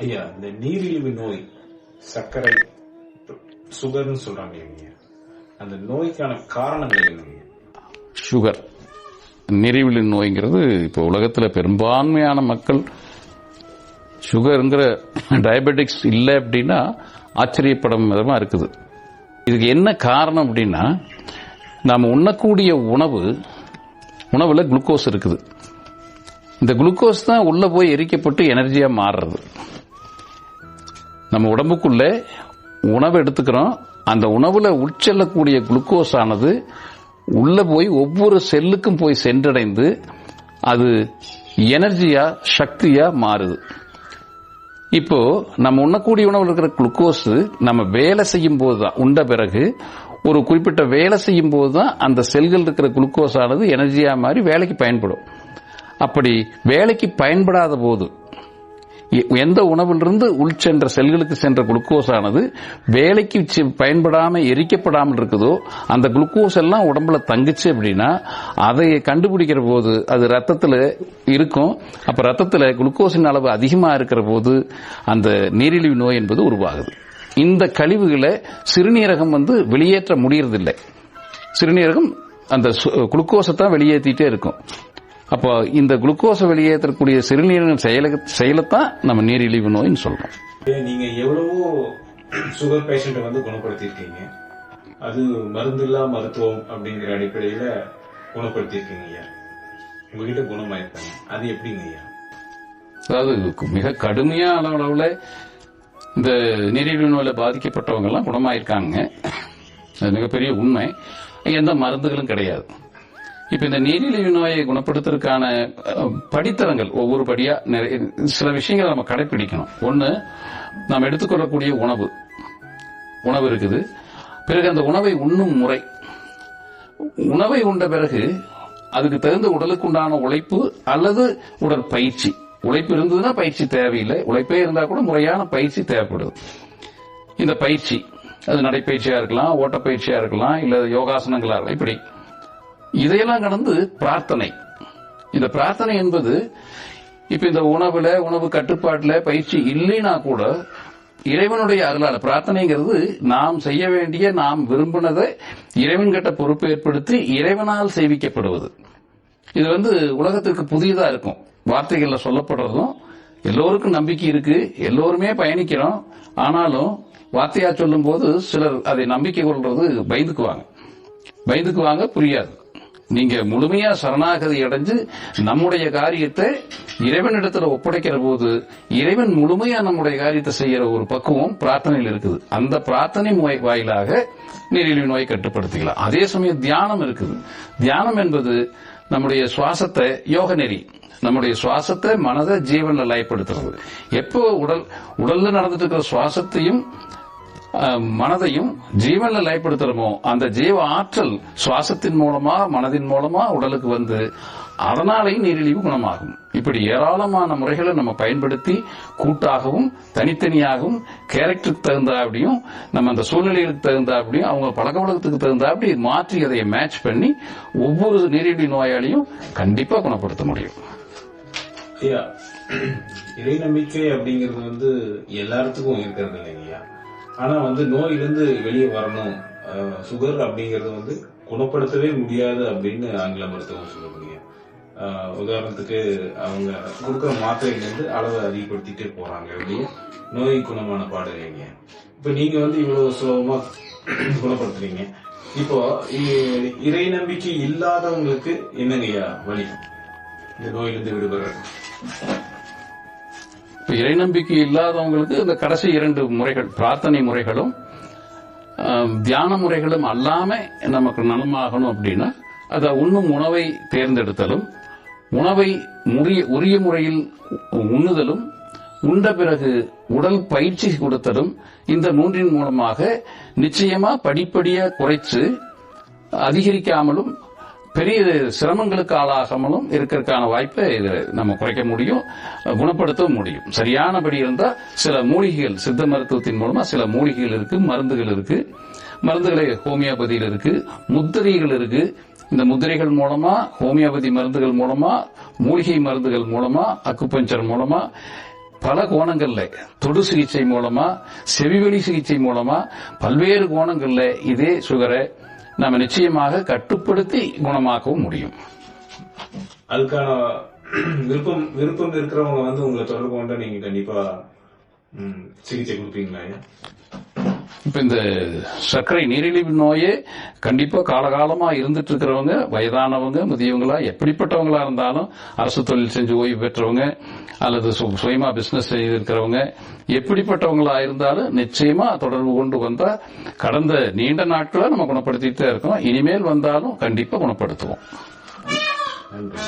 ஐயா இந்த நீரிழிவு நோய் சர்க்கரை சுகர்னு சொல்றாங்க இல்லைங்க அந்த நோய்க்கான காரணங்கள் என்னங்க சுகர் நீரிழிவு நோய்ங்கிறது இப்போ உலகத்தில் பெரும்பான்மையான மக்கள் சுகருங்கிற டயபெட்டிக்ஸ் இல்லை அப்படின்னா ஆச்சரியப்படும் விதமாக இருக்குது. இதுக்கு என்ன காரணம் அப்படின்னா நாம் உண்ணக்கூடிய உணவு உணவில் குளுக்கோஸ் இருக்குது. இந்த குளுக்கோஸ் தான் உள்ளே போய் எரிக்கப்பட்டு எனர்ஜியாக மாறுறது. நம்ம உடம்புக்குள்ளே உணவு எடுத்துக்கிறோம். அந்த உணவில் உட்செல்லக்கூடிய குளுக்கோஸ் ஆனது உள்ளே போய் ஒவ்வொரு செல்லுக்கும் போய் சென்றடைந்து அது எனர்ஜியா சக்தியா மாறுது. இப்போ நம்ம உண்ணக்கூடிய உணவில் இருக்கிற குளுக்கோஸ் நம்ம வேலை செய்யும் போது தான் உண்ட பிறகு ஒரு குறிப்பிட்ட வேலை செய்யும் போது தான் அந்த செல்கள் இருக்கிற குளுக்கோஸ் ஆனது எனர்ஜியா மாறி வேலைக்கு பயன்படும். அப்படி வேலைக்கு பயன்படாத போது எந்த உணவிலிருந்து உள் சென்ற செல்களுக்கு சென்ற குளுக்கோஸ் ஆனது வேலைக்கு பயன்படாமல் எரிக்கப்படாமல் இருக்குதோ அந்த குளுக்கோஸ் எல்லாம் உடம்புல தங்குச்சு அப்படின்னா அதை கண்டுபிடிக்கிற போது அது ரத்தத்தில் இருக்கும். அப்ப ரத்தத்தில் குளுக்கோஸின் அளவு அதிகமாக இருக்கிற போது அந்த நீரிழிவு நோய் என்பது உருவாகுது. இந்த கழிவுகளை சிறுநீரகம் வந்து வெளியேற்ற முடியறதில்லை. சிறுநீரகம் அந்த குளுக்கோஸை தான் வெளியேற்றிட்டே இருக்கும். அப்போ இந்த குளுக்கோஸை வெளியேற்றக்கூடிய சிறுநீரக செயல செயலைத்தான் நம்ம நீரிழிவு நோய்னு சொல்றோம். நீங்க எவ்வளவோ சுகர் பேஷண்ட்டை வந்து குணப்படுத்தியிருக்கீங்க. அது மருந்தில்லா மருத்துவம் அப்படிங்கிற அடிப்படையில குணப்படுத்தியிருக்கீங்க ஐயா. உங்ககிட்ட குணமாயிருக்காங்க. அது எப்படிங்க ஐயா? அதாவது மிக கடுமையான அளவுல இந்த நீரிழிவு நோயில பாதிக்கப்பட்டவங்க எல்லாம் குணமாயிருக்காங்க. அது மிகப்பெரிய உண்மை. எந்த மருந்துகளும் கிடையாது. இப்ப இந்த நீரிழிவு நோயை குணப்படுத்துறதுக்கான படித்தரங்கள் ஒவ்வொரு படியா நிறைய சில விஷயங்களை நம்ம கடைபிடிக்கணும் ஒண்ணு நாம் எடுத்துக்கொள்ளக்கூடிய உணவு. உணவு இருக்குது. பிறகு அந்த உணவை உண்ணும் முறை. உணவை உண்ட பிறகு அதுக்கு தகுந்த உடலுக்கு உண்டான உழைப்பு அல்லது உடற்பயிற்சி. உழைப்பு இருந்ததுன்னா பயிற்சி தேவையில்லை. உழைப்பே இருந்தா கூட முறையான பயிற்சி தேவைப்படுது. இந்த பயிற்சி அது நடைப்பயிற்சியா இருக்கலாம் ஓட்டப்பயிற்சியா இருக்கலாம் இல்ல யோகாசனங்களா இருக்கலாம். இப்படி இதையெல்லாம் கடந்து பிரார்த்தனை. இந்த பிரார்த்தனை என்பது இப்ப இந்த உணவுல உணவு கட்டுப்பாட்டுல பயிற்சி இல்லைனா கூட இறைவனுடைய அருளால பிரார்த்தனைங்கிறது நாம் செய்ய வேண்டிய நாம் விரும்பினதை இறைவன் கட்ட பொறுப்பு ஏற்படுத்தி இறைவனால் சேவிக்கப்படுவது. இது வந்து உலகத்திற்கு புதியதா இருக்கும். வார்த்தைகள்ல சொல்லப்படுறதும் எல்லோருக்கும் நம்பிக்கை இருக்கு எல்லோருமே பயணிக்கிறோம். ஆனாலும் வார்த்தையா சொல்லும் போது சிலர் அதை நம்பிக்கை கொள்றது பயந்துக்குவாங்க. பயந்துக்குவாங்க புரியாது. நீங்க முழுமையா சரணாகதி அடைஞ்சு நம்முடைய காரியத்தை இறைவனிடத்துல ஒப்படைக்கிற போது இறைவன் முழுமையா நம்முடைய காரியத்தை செய்யற ஒரு பக்குவம் பிரார்த்தனையில் இருக்குது. அந்த பிரார்த்தனை வாயிலாக நீரிழிவு நோயை கட்டுப்படுத்திக்கலாம். அதே சமயம் தியானம் இருக்குது. தியானம் என்பது நம்முடைய சுவாசத்தை யோக நெறி நம்முடைய சுவாசத்தை மனதை ஜீவன்ல லயப்படுத்துறது. எப்போ உடல் உடல்ல நடந்துட்டு இருக்கிற சுவாசத்தையும் மனதையும் ஜீவன்ல லயப்படுத்துறோமோ அந்த ஜீவ ஆற்றல் சுவாசத்தின் மூலமா மனதின் மூலமா உடலுக்கு வந்து அதனாலேயும் நீரிழிவு குணமாகும். இப்படி ஏராளமான முறைகளை நம்ம பயன்படுத்தி கூட்டாகவும் தனித்தனியாகவும் கேரக்டருக்கு தகுந்தாப்படியும் நம்ம அந்த சூழ்நிலைகளுக்கு தகுந்தாப்படியும் அவங்க பழக்க வழக்கத்துக்கு தகுந்தாப்படி மாற்றி அதை மேட்ச் பண்ணி ஒவ்வொரு நீரிழிவு நோயாளியும் கண்டிப்பா குணப்படுத்த முடியும். ஐயா இறை நம்பிக்கை அப்படிங்கிறது வந்து எல்லாத்துக்கும் இருக்கிறது இல்லைங்கய்யா ஆனா வந்து நோயிலிருந்து வெளியே வரணும். சுகர் அப்படிங்கறது வந்து குணப்படுத்தவே முடியாது அப்படின்னு ஆங்கில மருத்துவம் சொல்லுதுங்க உதாரணத்துக்கு அவங்க கொடுக்குற மாத்திரையிலிருந்து அளவை அதிகப்படுத்திட்டே போறாங்க அப்படின்னு நோய் குணமான பாடு இல்லைங்க இப்ப நீங்க வந்து இவ்வளவு சுலபமா குணப்படுத்துறீங்க. இப்போ இறை நம்பிக்கை இல்லாதவங்களுக்கு என்னங்கய்யா வழி? இந்த நோயிலிருந்து விடுபடுறது. இப்போ இறை நம்பிக்கை இல்லாதவங்களுக்கு இந்த கடைசி இரண்டு முறைகள் பிரார்த்தனை முறைகளும் தியான முறைகளும் அல்லாம நமக்கு நலமாகணும் அப்படின்னா அதை உண்ணும் உணவை தேர்ந்தெடுத்தலும் உணவை முறிய- உரிய முறையில் உண்ணுதலும் உண்ட பிறகு உடல் பயிற்சி கொடுத்தலும் இந்த மூன்றின் மூலமாக நிச்சயமா படிப்படியாக குறைச்சு அதிகரிக்காமலும் பெரிய சிரமங்களுக்கு ஆளாகாமலும் இருக்கிறதுக்கான வாய்ப்பை இது நம்ம குறைக்க முடியும் குணப்படுத்தவும் முடியும். சரியானபடி இருந்தால் சில மூலிகைகள் சித்த மருத்துவத்தின் மூலமாக சில மூலிகைகள் இருக்கு மருந்துகள் இருக்கு மருந்துகளை ஹோமியோபதியில் இருக்கு முத்திரைகள் இருக்கு. இந்த முத்திரைகள் மூலமா ஹோமியோபதி மருந்துகள் மூலமா மூலிகை மருந்துகள் மூலமா அக்குபஞ்சர் மூலமா பல கோணங்கள்ல தொடு சிகிச்சை மூலமா செவிவெளி சிகிச்சை மூலமா பல்வேறு கோணங்கள்ல இதே சுகரை நம்ம நிச்சயமாக கட்டுப்படுத்தி குணமாக்கவும் முடியும். அதுக்கான விருப்பம் விருப்பம் இருக்கிறவங்க வந்து உங்களை தொடர்பு கொண்டு நீங்க கண்டிப்பா சிகிச்சை கொடுப்பீங்களா ஐயா? இப்ப இந்த சர்க்கரை நீரிழிவு நோயே கண்டிப்பா காலகாலமா இருந்துட்டு இருக்கிறவங்க வயதானவங்க முதியவங்களா எப்படிப்பட்டவங்களா இருந்தாலும் அரசு தொழில் செஞ்சு ஓய்வு பெற்றவங்க அல்லது சு- சுயமா பிசினஸ் செய்திருக்கிறவங்க எப்படிப்பட்டவங்களா இருந்தாலும் நிச்சயமா தொடர்பு கொண்டு வந்தா கடந்த நீண்ட நாட்களை நம்ம குணப்படுத்திட்டு இருக்கோம். இனிமேல் வந்தாலும் கண்டிப்பா குணப்படுத்துவோம். நன்றி.